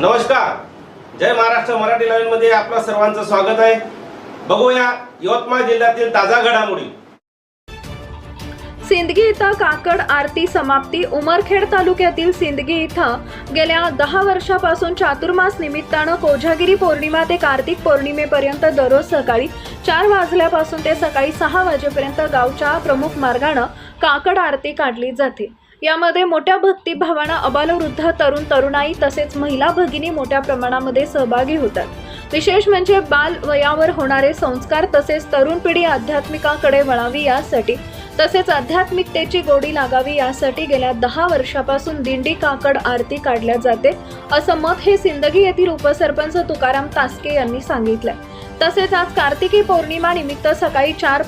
जय महाराष्ट्र मराठी लाईव्हमध्ये आपलं सर्वांचं स्वागत आहे. बघूया यवतमाळ जिल्ह्यातील ताजा घडामोडी. सिंदगी इथं काकड आरती समाप्ती. उमरखेड तालुक्यातील सिंदगी इथं गेल्या दहा वर्षापासून चातुर्मास निमित्तानं कोजागिरी पौर्णिमा ते कार्तिक पौर्णिमेपर्यंत दररोज सकाळी चार वाजल्यापासून ते सकाळी सहा वाजेपर्यंत गावच्या प्रमुख मार्गानं काकड आरती काढली जाते. यामध्ये मोठ्या भक्तिभावानं अबालवृद्ध तरुण तरुणाई तसेच महिला भगिनी मोठ्या प्रमाणामध्ये सहभागी होतात. विशेष म्हणजे बाल वयावर होणारे संस्कार तसेच तरुण पिढी आध्यात्मिकाकडे वळावी यासाठी तसेच आध्यात्मिकतेची गोडी लागावी यासाठी गेल्या दहा वर्षापासून दिंडी काकड आरती काढल्या जाते असं मत हे सिंदगी येथील उपसरपंच तुकाराम तास्के यांनी सांगितलं तसेच आज कार्तिकी पौर्णिमा निमित्त सकाळी चार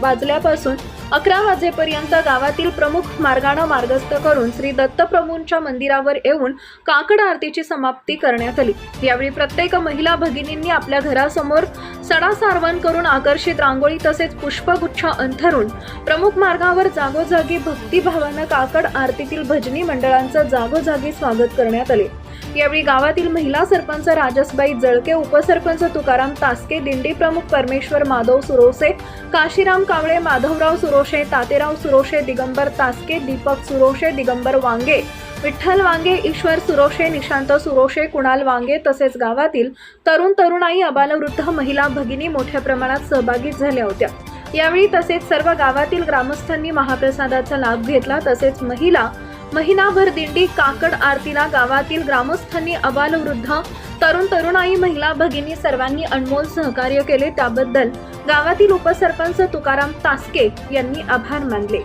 वाजल्यापासून अकरा वाजेपर्यंत गावातील प्रमुख मार्गानं मार्गस्थ करून श्री दत्तप्रभूंच्या मंदिरावर येऊन काकड आरतीची समाप्ती करण्यात आली. यावेळी प्रत्येक महिला भगिनींनी आपल्या घरासमोर सडा सारवण करून आकर्षित रांगोळी तसेच पुष्पगुच्छ अंथरून प्रमुख मार्गावर जागोजागी भक्तिभावानं काकड आरतीतील भजनी मंडळांचं जागोजागी स्वागत करण्यात आले. यावेळी गावातील महिला सरपंच राजसबाई जळके उपसरपंच तुकाराम तासके दिंडी प्रमुख परमेश्वर माधव सुरोसे काशीराम कावळे माधवराव सुरोशे तातेराव सुरोशे दिगंबर तास्के दीपक सुरोशे दिगंबर वांगे विठ्ठल वांगे ईश्वर सुरोशे निशांत सुरोशे कुणाल वांगे तसेच गावातील तरुण तरुणाई अबालवृद्ध महिला भगिनी मोठ्या प्रमाणात सहभागी झाल्या होत्या. यावेळी तसेच सर्व गावातील ग्रामस्थांनी महाप्रसादाचा लाभ घेतला तसेच महिला महिनाभर दिंडी काकड आरतीला गावातील ग्रामस्थांनी अबालवृद्ध तरुण तरुणाई महिला भगिनी सर्वांनी अनमोल सहकार्य केले. त्याबद्दल गावातील उपसरपंच तुकाराम तास्के यांनी आभार मानले.